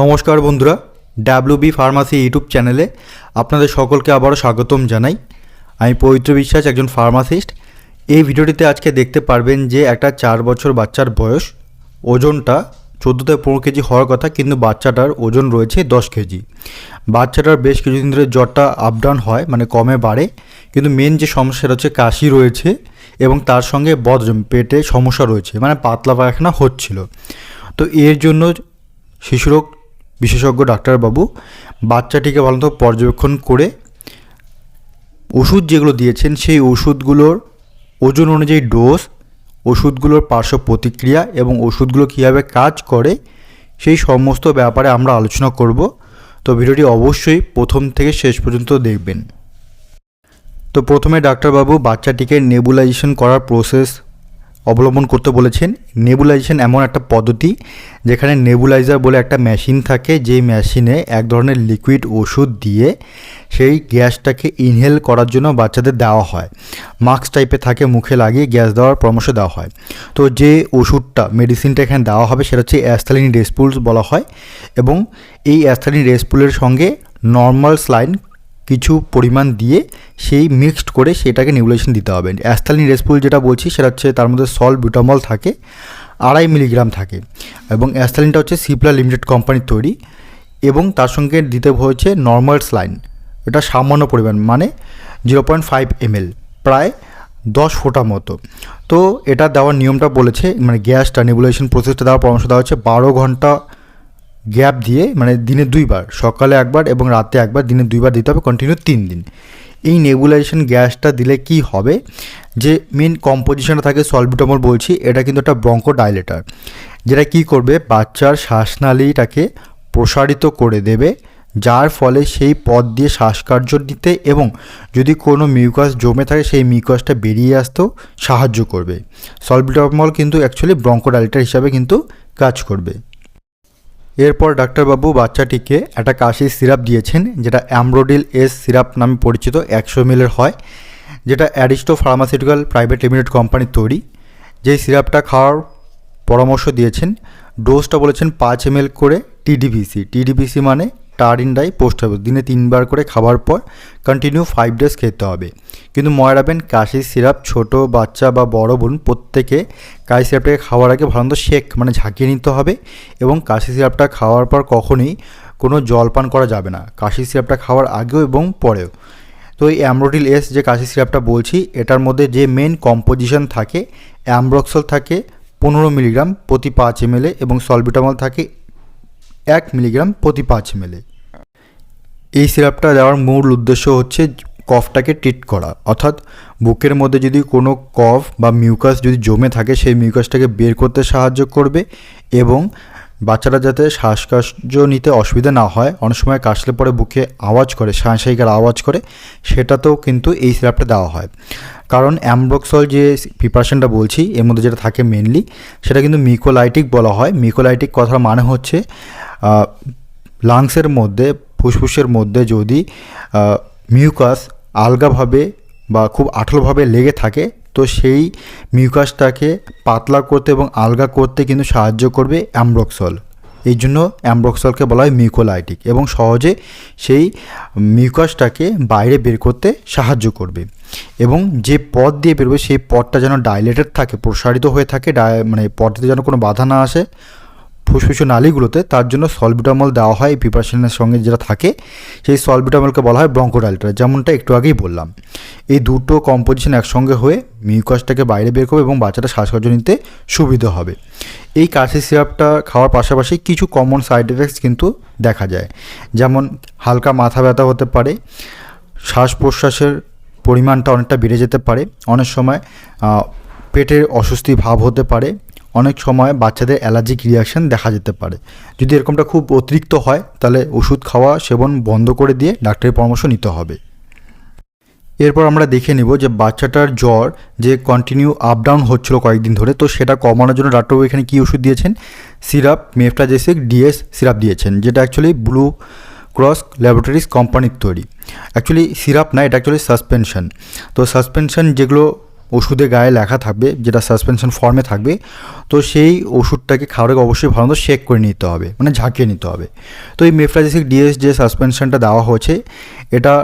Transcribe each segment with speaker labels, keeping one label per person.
Speaker 1: নমস্কার বন্ধুরা W B pharmacy YouTube চ্যানেলে আপনাদের সকলকে আবারও স্বাগতম জানাই। আমি পবিত্র বিশ্বাস, একজন ফার্মাসিস্ট এই ভিডিওটিতে আজকে দেখতে পারবেন যে একটা চার বছর বাচ্চার বয়স, ওজনটা চোদ্দ থেকে পনেরো কেজি হওয়ার কথা, কিন্তু বাচ্চাটার ওজন রয়েছে দশ কেজি। বাচ্চাটার বেশ কিছুদিন ধরে জ্বরটা আপ ডাউন হয় মানে কমে বাড়ে, কিন্তু মেন যে সমস্যাটা হচ্ছে কাশি রয়েছে এবং তার সঙ্গে বদহজম, পেটে সমস্যা রয়েছে মানে পাতলা পায়খানা হচ্ছিল। তো এর জন্য শিশুরোগ বিশেষজ্ঞ ডাক্তারবাবু বাচ্চাটিকে ভালো পর্যবেক্ষণ করে ওষুধ যেগুলো দিয়েছেন সেই ওষুধগুলোর ওজন অনুযায়ী ডোজ, ওষুধগুলোর পার্শ্ব প্রতিক্রিয়া এবং ওষুধগুলো কীভাবে কাজ করে সেই সমস্ত ব্যাপারে আমরা আলোচনা করব। তো ভিডিওটি অবশ্যই প্রথম থেকে শেষ পর্যন্ত দেখবেন। তো প্রথমে ডাক্তারবাবু বাচ্চাটিকে নেবুলাইজেশন করার প্রসেস অবলম্বন করতে বলেছেন। নেবুলাইজেশন এমন একটা পদ্ধতি যেখানে নেবুলাইজার বলে একটা মেশিন থাকে, যেই মেশিনে এক ধরনের লিকুইড ওষুধ দিয়ে সেই গ্যাসটাকে ইনহেল করার জন্য বাচ্চাদের দেওয়া হয়। মাস্ক টাইপে থাকে, মুখে লাগিয়ে গ্যাস দেওয়ার পরামর্শ দেওয়া হয়। তো যে ওষুধটা, মেডিসিনটা এখানে দেওয়া হবে সেটা হচ্ছে অ্যাস্থালিন রেসপুলস বলা হয় এবং এই অ্যাস্থালিন রেসপুলের সঙ্গে নর্মাল স্লাইন কিছু পরিমাণ দিয়ে সেই মিক্সড করে সেটাকে নিউলেশন দিতে হবে। অ্যাস্থালিন রেসপুল যেটা বলছি, সেটা হচ্ছে তার মধ্যে সল বিউটামল থাকে, আড়াই মিলিগ্রাম থাকে এবং অ্যাস্থালিনটা হচ্ছে সিপ্লা লিমিটেড কোম্পানির তৈরি এবং তার সঙ্গে দিতে হয়েছে নর্মাল স্লাইন এটা সামান্য পরিমাণ মানে জিরো পয়েন্ট ফাইভ এমএল প্রায় দশ ফোঁটা মতো। তো এটা দেওয়ার নিয়মটা বলেছে মানে গ্যাসটা নেবুলেশন প্রসেসটা দেওয়ার পরামর্শ দেওয়া হচ্ছে বারো ঘণ্টা গ্যাপ দিয়ে মানে দিনে দুইবার, সকালে একবার এবং রাতে একবার, দিনে দুইবার দিতে হবে কন্টিনিউ তিন দিন। এই নেবুলাইজেশন গ্যাসটা দিলে কি হবে? যে মেন কম্পোজিশনটা থাকে সলবিটামল বলছি, এটা কিন্তু একটা ব্রঙ্কো ডাইলেটার যেটা কি করবে? বাচ্চার শ্বাসনালীটাকে প্রসারিত করে দেবে, যার ফলে সেই পথ দিয়ে শ্বাসকার্য নিতে এবং যদি কোনো মিউকাস জমে থাকে, সেই মিউকাসটা বেরিয়ে আসতেও সাহায্য করবে। সলবিটামল কিন্তু অ্যাকচুয়ালি ব্রঙ্কোডাইলেটার হিসাবে কিন্তু কাজ করবে। এরপর ডাক্তারবাবু বাচ্চাটিকে একটা কাশির সিরাপ দিয়েছেন, যেটা অ্যামরোডিল এস সিরাপ নামে পরিচিত একশো মিলের হয়, যেটা অ্যারিস্টো ফার্মাসিউটিক্যাল প্রাইভেট লিমিটেড কোম্পানির তৈরি। যেই সিরাপটা খাওয়ার পরামর্শ দিয়েছেন, ডোজটা বলেছেন পাঁচ এম করে টিডিভিসি টিডিভিসি মানে টারিন ডাই পোস্ট হবে। দিনে তিনবার করে খাবার পর কন্টিনিউ ফাইভ ডেজ খেতে হবে। কিন্তু মনে রাখবেন কাশির সিরাপ, ছোট বাচ্চা বা বড় বোন প্রত্যেকে কাশি সিরাপটাকে খাওয়ার আগে ভালো শেক মানে ঝাঁকিয়ে নিতে হবে এবং কাশি সিরাপটা খাওয়ার পর কখনোই কোনো জল পান করা যাবে না। কাশি সিরাপটা খাওয়ার আগেও এবং পরেও। তো এই অ্যামরোডিল এস যে কাশি সিরাপটা বলছি, এটার মধ্যে যে মেন কম্পোজিশন থাকে অ্যামব্রক্সল থাকে, পনেরো মিলিগ্রাম প্রতি পাঁচ এমএলএ এবং সলবিটামল থাকে এক মিলিগ্রাম প্রতি পাঁচ এমএলএ এই সিরাপটা দেওয়ার মূল উদ্দেশ্য হচ্ছে কফটাকে ট্রিট করা। অর্থাৎ বুকের মধ্যে যদি কোনো কফ বা মিউকাস যদি জমে থাকে, সেই মিউকাসটাকে বের করতে সাহায্য করবে এবং বাচ্চারা যাতে শ্বাসকার্য নিতে অসুবিধা না হয়, অনেক সময় কাশলে পরে বুকে আওয়াজ করে শ্বাসাইকার আওয়াজ করে, সেটাতেও কিন্তু এই সিরাপটা দেওয়া হয়। কারণ অ্যামব্রক্সল যে প্রিপারেশনটা বলছি, এর মধ্যে যেটা থাকে মেনলি সেটা কিন্তু মিকোলাইটিক বলা হয়। মিকোলাইটিক কথার মানে হচ্ছে লাংসের মধ্যে, ফুসফুসের মধ্যে যদি মিউকাস আলগাভাবে বা খুব আঠলোভাবে লেগে থাকে, তো সেই মিউকাসটাকে পাতলা করতে এবং আলগা করতে কিন্তু সাহায্য করবে অ্যামব্রক্সল। এই জন্য অ্যামব্রক্সলকে বলা হয় মিউকোলাইটিক এবং সহজে সেই মিউকাসটাকে বাইরে বের করতে সাহায্য করবে। এবং যে পথ দিয়ে বেরোবে, সেই পথটা যেন ডাইলেটেড থাকে, প্রসারিত হয়ে থাকে মানে পথটিতে যেন কোনো বাধা না আসে। ফুসফুসের নালীগুলোতে তার জন্য সলবিটামল দেওয়া হয় এই প্রিপারেশনের সঙ্গে যেটা থাকে, সেই সলবিটামলকে বলা হয় ব্রঙ্কোডাইলটার যেমনটা একটু আগেই বললাম। এই দুটো কম্পোজিশন একসঙ্গে হয়ে মিউকাসটাকে বাইরে বের করবে এবং বাচ্চাটা শ্বাসকর্য নিতে সুবিধা হবে। এই কাশি সিরাপটা খাওয়ার পাশাপাশি কিছু কমন সাইড এফেক্টস কিন্তু দেখা যায়। যেমন হালকা মাথা ব্যথা হতে পারে, শ্বাস প্রশ্বাসের পরিমাণটা অনেকটা বেড়ে যেতে পারে, অনেক সময় পেটের অস্বস্তি ভাব হতে পারে অনেক সময় বাচ্চাদের অ্যালার্জিক রিয়াকশান দেখা যেতে পারে। যদি এরকমটা খুব অতিরিক্ত হয়, তাহলে ওষুধ খাওয়া, সেবন বন্ধ করে দিয়ে ডাক্তারের পরামর্শ নিতে হবে। এরপর আমরা দেখে নেব যে বাচ্চাটার জ্বর যে কন্টিনিউ আপ ডাউন হচ্ছিল কয়েকদিন ধরে, তো সেটা কমানোর জন্য ডাক্তারবাবু এখানে কী ওষুধ দিয়েছেন? সিরাপ মেফটাজেসিক ডিএস সিরাপ দিয়েছেন, যেটা অ্যাকচুয়ালি ব্লু ক্রস ল্যাবরেটরিজ কোম্পানির তৈরি। অ্যাকচুয়ালি সিরাপ না, এটা অ্যাকচুয়ালি সাসপেনশন। তো সাসপেনশন যেগুলো ওষুধে গায়ে লেখা থাকবে, যেটা সাসপেনশন ফর্মে থাকবে, তো সেই ওষুধটাকে খাওয়ার অবশ্যই ভালো মতো শেক করে নিতে হবে মানে ঝাঁকিয়ে নিতে হবে। তো এই মেফ্রাজিসিক ডিএস যে সাসপেনশনটা দেওয়া হয়েছে, এটা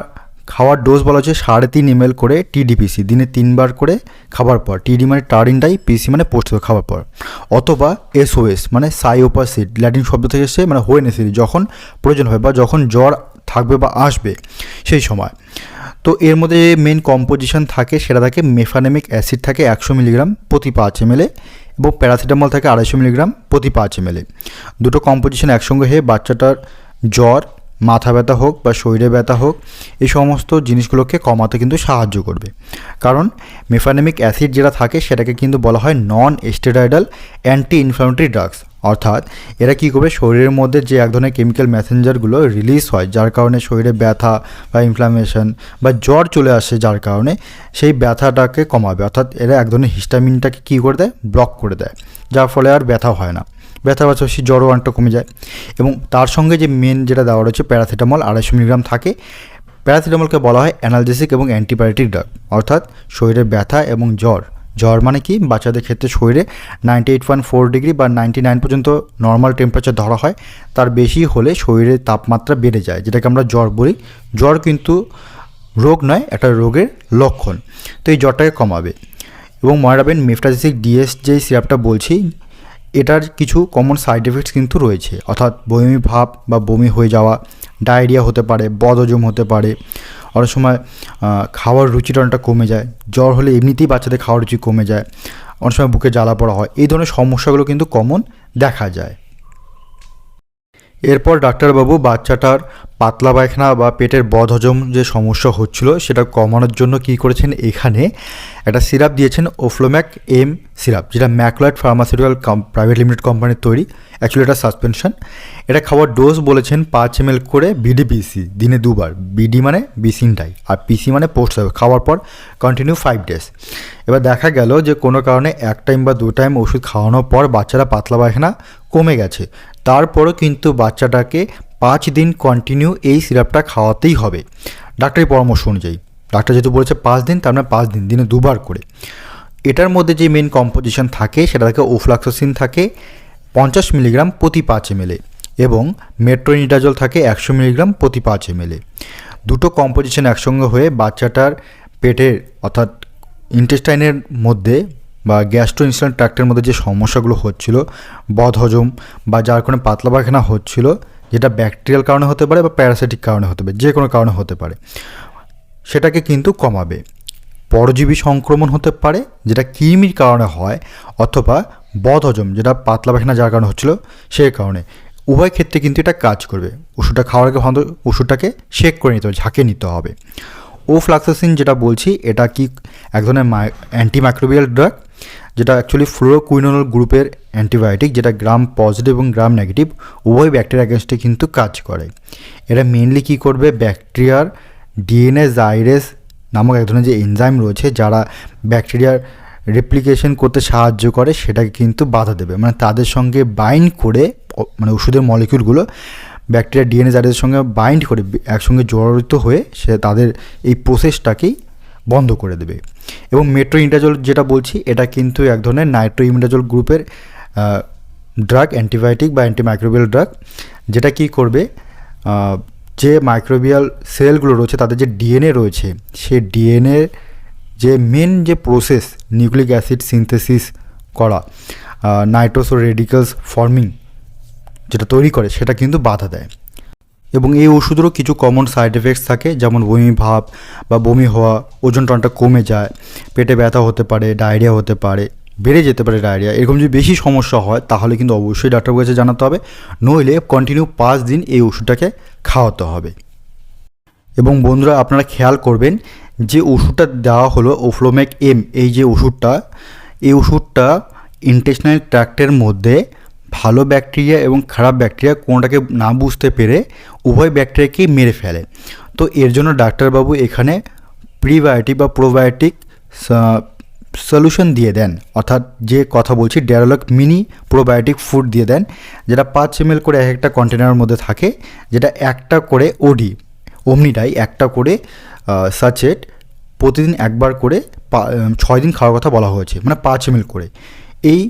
Speaker 1: খাওয়ার ডোজ বলা হচ্ছে সাড়ে তিন এমএল করে টিডিপিসি দিনে তিনবার করে খাবার পর টিডি মানে টার্ডিনটাই পিসি মানে পোস্ট খাবার পর, অথবা এসওএস মানে সাইওপাসিড ল্যাটিন শব্দ থেকে এসে মানে হোয়েন এসিডি যখন প্রয়োজন হবে বা যখন জ্বর থাকবে বা আসবে, সেই সময়। তো এর মধ্যে যে মেন কম্পোজিশন থাকে, সেটা থাকে মেফানেমিক অ্যাসিড থাকে একশো মিলিগ্রাম প্রতি পাঁচ এমএলে এবং প্যারাসিটামল থাকে আড়াইশো মিলিগ্রাম প্রতি পাঁচ এমএলে দুটো কম্পোজিশন একসঙ্গে হয়ে বাচ্চাটার জ্বর, মাথা ব্যথা হোক বা শরীরে ব্যথা হোক, এই সমস্ত জিনিসগুলোকে কমাতে কিন্তু সাহায্য করবে। কারণ মেফানেমিক অ্যাসিড যেটা থাকে, সেটাকে কিন্তু বলা হয় non steroidal anti inflammatory drugs অর্থাৎ এরা কী করবে? শরীরের মধ্যে যে এক ধরনের কেমিক্যাল মেসেঞ্জারগুলো রিলিজ হয়, যার কারণে শরীরে ব্যথা বা ইনফ্লামেশন বা জ্বর চলে আসে, যার কারণে সেই ব্যথাটাকে কমাবে। অর্থাৎ এরা এক ধরনের হিস্টামিনটাকে কী করে দেয়? ব্লক করে দেয়। যার ফলে আর ব্যথা হয় না। ব্যথা পাশাপাশি জ্বরও অনেকটা কমে যায়। এবং তার সঙ্গে যে মেন যেটা দেওয়া রয়েছে প্যারাসিটামল আড়াইশো মিলিগ্রাম থাকে। প্যারাসিটামলকে বলা হয় অ্যানালজেসিক এবং অ্যান্টিবায়োটিক ড্রাগ অর্থাৎ শরীরে ব্যথা এবং জ্বর জ্বর মানে কি? বাচ্চাদের ক্ষেত্রে শরীরে ninety eight point four degree বা নাইনটি নাইন পর্যন্ত নর্মাল টেম্পারেচার ধরা হয়। তার বেশি হলে শরীরের তাপমাত্রা বেড়ে যায়, যেটাকে আমরা জ্বর বলি। জ্বর কিন্তু রোগ নয়, একটা রোগের লক্ষণ। তো এই জ্বরটাকে কমাবে। এবং মনে রাখবেন মেফটাজিসিক ডিএস যে সিরাপটা বলছি, এটার কিছু কমন সাইড এফেক্টস কিন্তু রয়েছে। অর্থাৎ বমি ভাব বা বমি হয়ে যাওয়া, ডায়রিয়া হতে পারে, বদহজম হতে পারে অনেক সময় খাওয়ার রুচিটা অনেকটা কমে যায়। জ্বর হলে এমনিতেই বাচ্চাদের খাওয়ার রুচি কমে যায়। অনেক সময় বুকে জ্বালা পড়া হয়। এই ধরনের সমস্যাগুলো কিন্তু কমন দেখা যায়। এরপর ডাক্তারবাবু বাচ্চাটার পাতলা পায়খানা বা পেটের বদহজম যে সমস্যা হচ্ছিল, সেটা কমানোর জন্য কি করেছেন এখানে? একটা সিরাপ দিয়েছেন, ওফ্লোম্যাক এম সিরাপ, যেটা ম্যাকলয়েড ফার্মাসিউটিক্যাল প্রাইভেট লিমিটেড কোম্পানির তৈরি। অ্যাকচুয়ালি এটা সাসপেনশন। এটা খাওয়ার ডোজ বলেছেন পাঁচ এম করে বিডিপিসি, দিনে দুবার। বিডি মানে বিসিনটাই, আর পিসি মানে পোস্ট হবে খাওয়ার পর কন্টিনিউ ফাইভ ডেজ এবার দেখা গেল যে কোনো কারণে এক টাইম বা দু টাইম ওষুধ খাওয়ানোর পর বাচ্চারা পাতলা পায়খানা কমে গেছে। তারপরও কিন্তু বাচ্চাটাকে পাঁচ দিন কন্টিনিউ এই সিরাপটা খাওয়াতেই হবে। ডাক্তারের পরামর্শ অনুযায়ী। ডাক্তার যেহেতু বলেছে পাঁচ দিন, তার মানে পাঁচ দিন, দিনে দুবার করে। এটার মধ্যে যে মেন কম্পোজিশন থাকে, সেটা থাকে ওফ্লাক্সোসিন থাকে, পঞ্চাশ মিলিগ্রাম প্রতি পাঁচ এমএলএ এবং মেট্রোনিডাজল থাকে একশো মিলিগ্রাম প্রতি পাঁচ এমএলএ দুটো কম্পোজিশন একসঙ্গে হয়ে বাচ্চাটার পেটের অর্থাৎ ইন্টেস্টাইনের মধ্যে বা গ্যাস্ট্রো ইনসুলিন ট্র্যাক্টের মধ্যে যে সমস্যাগুলো হচ্ছিল, বদহজম বা যার কারণে পাতলা পায়খানা হচ্ছিল, যেটা ব্যাকটেরিয়াল কারণে হতে পারে বা প্যারাসাইটিক কারণে হতে পারে যে কোনো কারণে হতে পারে, সেটাকে কিন্তু কমাবে। পরজীবী সংক্রমণ হতে পারে, যেটা কৃমির কারণে হয়, অথবা বদহজম, যেটা পাতলা পায়খানা যার কারণে হচ্ছিল সেই কারণে। উভয় ক্ষেত্রে কিন্তু এটা কাজ করবে। ওষুধটা খাওয়ার আগে ভালো ওষুধটাকে শেক করে নিতে হবে ঝাঁকে নিতে হবে। ও ফ্লাক্সোসিন যেটা বলছি, এটা কি এক ধরনের অ্যান্টিমাইক্রোবিয়াল ড্রাগ যেটা অ্যাকচুয়ালি ফ্লোরোকুইনোল গ্রুপের অ্যান্টিবায়োটিক যেটা গ্রাম পজিটিভ এবং গ্রাম নেগেটিভ উভয় ব্যাকটেরিয়া অ্যাগেনস্টে কিন্তু কাজ করে। এরা মেনলি কী করবে? ব্যাকটেরিয়ার ডিএনএ জাইরেস নামক এক ধরনের যে এনজাইম রয়েছে, যারা ব্যাকটেরিয়ার রেপ্লিকেশন করতে সাহায্য করে, সেটাকে কিন্তু বাধা দেবে। মানে তাদের সঙ্গে বাইন্ড করে মানে ওষুধের মলিকিউলগুলো ব্যাকটেরিয়া ডিএনএ জাইরেসের সঙ্গে বাইন্ড করে, একসঙ্গে জড়িত হয়ে সে তাদের এই প্রসেসটাকেই বন্ধ করে দেবে। এবং মেট্রো ইন্টাজল যেটা বলছি, এটা কিন্তু এক ধরনের নাইট্রো ইমিডাজল গ্রুপের ড্রাগ অ্যান্টিবায়োটিক বা অ্যান্টিমাইক্রোবিয়াল ড্রাগ যেটা কি করবে যে মাইক্রোবিয়াল সেলগুলো রয়েছে, তাদের যে ডিএনএ রয়েছে, সে ডিএনএ যে মেন যে প্রসেস নিউক্লিক অ্যাসিড সিনথেসিস করা নাইট্রোসো রেডিক্যালস ফর্মিং যেটা তৈরি করে, সেটা কিন্তু বাধা দেয়। এবং এই ওষুধেরও কিছু কমন সাইড এফেক্টস থাকে, যেমন বমি ভাব বা বমি হওয়া, ওজন টনটা কমে যায়, পেটে ব্যথা হতে পারে ডায়রিয়া হতে পারে, বেড়ে যেতে পারে ডায়রিয়া এরকম যদি বেশি সমস্যা হয়, তাহলে কিন্তু অবশ্যই ডাক্তার কাছে জানাতে হবে, নইলে কন্টিনিউ পাঁচ দিন এই ওষুধটাকে খাওয়াতে হবে। এবং বন্ধুরা, আপনারা খেয়াল করবেন যে ওষুধটা দেওয়া হলো ওফ্লোমেক এম এই যে ওষুধটা, এই ওষুধটা ইন্টেস্টাইনাল ট্র্যাক্টের মধ্যে ভালো ব্যাকটেরিয়া এবং খারাপ ব্যাকটেরিয়া কোনোটাকে না বুঝতে পেরে উভয় ব্যাকটেরিয়াকেই মেরে ফেলে। তো এর জন্য ডাক্তারবাবু এখানে প্রিবায়োটিক বা প্রোবায়োটিক সলিউশন দিয়ে দেন। অর্থাৎ যে কথা বলছি ডেরোলক মিনি প্রোবায়োটিক ফুড দিয়ে দেন, যেটা পাঁচ এম করে এক একটা কন্টেনারের মধ্যে থাকে, যেটা একটা করে ওডি অমনিটাই একটা করে সাচেট প্রতিদিন একবার করে ছয় দিন খাওয়ার কথা বলা হয়েছে মানে পাঁচ এম করে। এই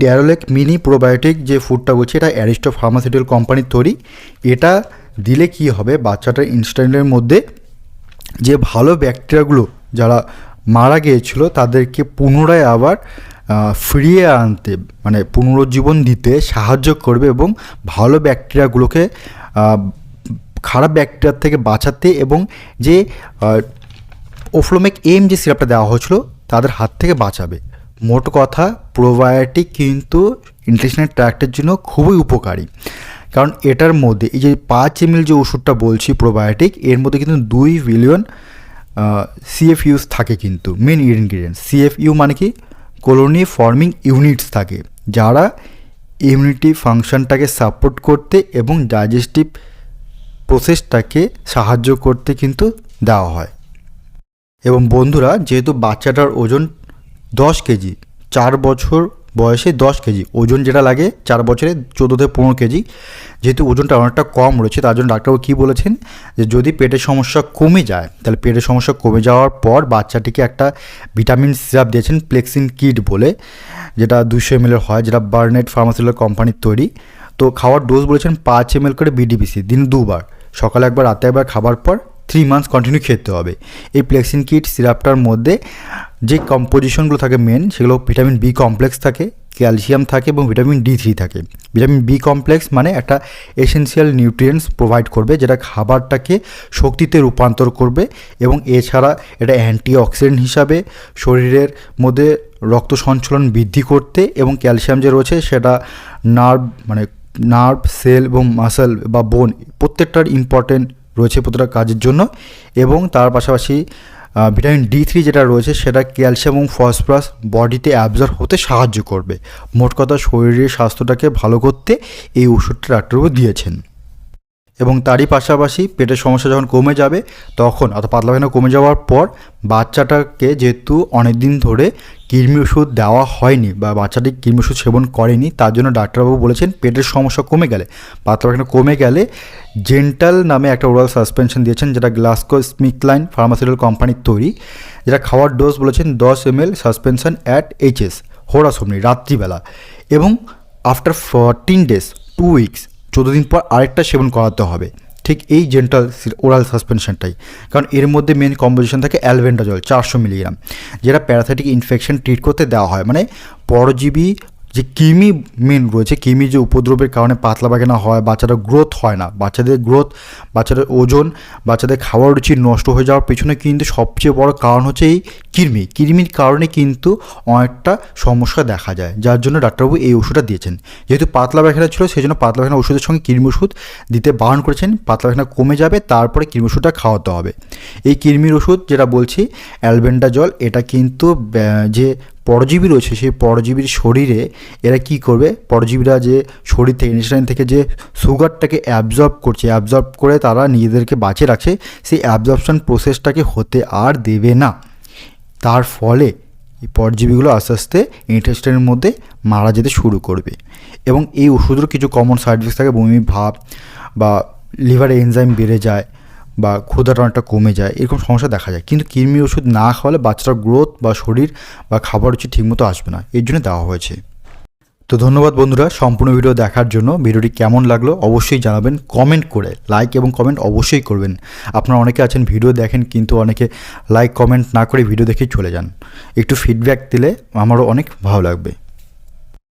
Speaker 1: ড্যারোলেক মিনি প্রোবায়োটিক যে ফুডটা বলছি, এটা অ্যারিস্টো ফার্মাসিউটিক্যাল কোম্পানির তৈরি। এটা দিলে কি হবে? বাচ্চাটার ইনস্ট্যান্টের মধ্যে যে ভালো ব্যাকটেরিয়াগুলো যারা মারা গিয়েছিল, তাদেরকে পুনরায় আবার ফিরিয়ে আনতে মানে পুনরুজ্জীবন দিতে সাহায্য করবে এবং ভালো ব্যাকটেরিয়াগুলোকে খারাপ ব্যাকটেরিয়ার থেকে বাঁচাতে এবং যে ওফ্লোমেক এম যে সিরাপটা দেওয়া হয়েছিল, তাদের হাত থেকে বাঁচাবে। মোট কথা প্রোবায়োটিক কিন্তু ইন্টেস্টিনাল ট্র্যাক্টের জন্য খুবই উপকারী। কারণ এটার মধ্যে এই যে পাঁচ এমএল যে ওষুধটা বলছি প্রোবায়োটিক এর মধ্যে কিন্তু দুই বিলিয়ন সিএফ সিএফইউস থাকে কিন্তু মেন ইনগ্রিডিয়েন্টস সিএফইউ মানে কি? কলোনি ফর্মিং ইউনিটস থাকে, যারা ইমিউনিটি ফাংশনটাকে সাপোর্ট করতে এবং ডাইজেস্টিভ প্রসেসটাকে সাহায্য করতে কিন্তু দেওয়া হয়। এবং বন্ধুরা, যেহেতু বাচ্চাটার ওজন দশ কেজি। চার বছর বয়সে দশ কেজি। ওজন যেটা লাগে চার বছরে চোদ্দ থেকে পনেরো কেজি। যেহেতু ওজনটা অনেকটা কম রয়েছে, তার জন্য ডাক্তারবাবু কী বলেছেন? যে যদি পেটের সমস্যা কমে যায়, তাহলে পেটের সমস্যা কমে যাওয়ার পর বাচ্চাটিকে একটা ভিটামিন সিরাপ দিয়েছেন প্লেক্সিন কিট বলে, যেটা দুশো এম হয়, যেটা বার্নেট ফার্মাসিউটিক্যাল কোম্পানির তৈরি। তো খাওয়ার ডোজ বলেছেন পাঁচ এম করে বিডিবিসি দিন দুবার। সকালে একবার, রাতে একবার, খাবার পর থ্রি মান্থস কন্টিনিউ খেতে হবে। এই প্লেক্সিন কিট সিরাপটার মধ্যে যে কম্পোজিশনগুলো থাকে মেন সেগুলো ভিটামিন বি কমপ্লেক্স থাকে ক্যালসিয়াম থাকে এবং ভিটামিন ডি থ্রি থাকে। ভিটামিন বি কমপ্লেক্স মানে একটা এসেনশিয়াল নিউট্রিয়েন্টস প্রোভাইড করবে, যেটা খাবারটাকে শক্তিতে রূপান্তর করবে এবং এছাড়া এটা অ্যান্টি অক্সিডেন্ট হিসাবে শরীরের মধ্যে রক্ত সঞ্চালন বৃদ্ধি করতে এবং ক্যালসিয়াম যে রয়েছে, সেটা নার্ভ মানে নার্ভ সেল এবং মাসেল বা বোন প্রত্যেকটার ইম্পর্টেন্ট রয়েছে প্রতিটা কাজের জন্য এবং তার পাশাপাশি ভিটামিন ডি থ্রি যেটা রয়েছে সেটা ক্যালসিয়াম এবং ফসফরাস বডিতে অ্যাবজর্ব হতে সাহায্য করবে। মোট কথা শরীরের স্বাস্থ্যটাকে ভালো করতে এই ওষুধটা ডাক্তারবাবু দিয়েছেন। এবং তারই পাশাপাশি পেটের সমস্যা যখন কমে যাবে, তখন অর্থাৎ পাতলা পায়খানা কমে যাওয়ার পর বাচ্চাটাকে যেহেতু অনেক দিন ধরে কৃমি ওষুধ দেওয়া হয়নি বা বাচ্চাটি কৃমি ওষুধ সেবন করেনি, তার জন্য ডাক্তারবাবু বলেছেন পেটের সমস্যা কমে গেলে। পাতলা পায়খানা কমে গেলে জেন্টাল নামে একটা ওরাল সাসপেনশন দিয়েছেন যেটা গ্লাসকো স্মিকলাইন ফার্মাসিউটিক্যাল কোম্পানির তৈরি, যেটা খাওয়ার ডোজ বলেছেন দশ M L suspension at HS হোরাসমনি রাত্রিবেলা। এবং after fourteen days, two weeks চোদ্দ দিন পর আরেকটা সেবন করাতে হবে। ঠিক এই জেন্টাল ওরাল সাসপেনশনটাই কারণ এর মধ্যে মেন কম্পোজিশন থাকে অ্যালভেন্ডাজল চারশো মিলিগ্রাম যেটা প্যারাসাইটিক ইনফেকশন ট্রিট করতে দেওয়া হয়। মানে পরজীবী যে কৃমি মেন রয়েছে, কৃমি যে উপদ্রবের কারণে পাতলা পায়খানা হয়, বাচ্চাদের গ্রোথ হয় না। বাচ্চাদের গ্রোথ বাচ্চাদের ওজন, বাচ্চাদের খাওয়ার রুচি নষ্ট হয়ে যাওয়ার পেছনে কিন্তু সবচেয়ে বড় কারণ হচ্ছে এই কৃমি কৃমির কারণে কিন্তু অনেকটা সমস্যা দেখা যায়, যার জন্য ডাক্তারবাবু এই ওষুধটা দিয়েছেন। যেহেতু পাতলা পায়খানা ছিল সেই জন্য পাতলা পায়খানা ওষুধের সঙ্গে কৃমি ওষুধ দিতে বারণ করেছেন। পাতলা পায়খানা কমে যাবে, তারপরে কৃমি ওষুধটা খাওয়াতে হবে। এই কৃমির ওষুধ যেটা বলছি, অ্যালবেন্ডা জল, এটা কিন্তু যে পরজীবী রয়েছে, সেই পরজীবীর শরীরে এরা কি করবে? পরজীবীরা যে শরীর থেকে ইনস্টাইন থেকে যে সুগারটাকে অ্যাবজর্ব করছে অ্যাবজর্ব করে তারা নিজেদেরকে বাঁচিয়ে রাখছে, সেই অ্যাবজর্পশন প্রসেসটাকে হতে আর দেবে না। তার ফলে এই পরজীবীগুলো আস্তে আস্তে ইন্টেস্টাইনের মধ্যে মারা যেতে শুরু করবে। এবং এই ওষুধের কিছু কমন সাইড এফেক্টস থাকে, বমি ভাব বা লিভারে এনজাইম বেড়ে যায়। বা ক্ষুধাটা অনেকটা কমে যায়, এরকম সমস্যা দেখা যায়। কিন্তু কৃমি ওষুধ না খাওয়ালে বাচ্চার গ্রোথ বা শরীর বা খাবার রুচি ঠিকমতো আসবে না, এর জন্য দেওয়া হয়েছে। তো ধন্যবাদ বন্ধুরা সম্পূর্ণ ভিডিও দেখার জন্য। ভিডিওটি কেমন লাগল অবশ্যই জানাবেন কমেন্ট করে লাইক এবং কমেন্ট অবশ্যই করবেন। আপনারা অনেকে আছেন ভিডিও দেখেন কিন্তু অনেকে লাইক কমেন্ট না করে ভিডিও দেখেই চলে যান। একটু ফিডব্যাক দিলে আমারও অনেক ভালো লাগবে।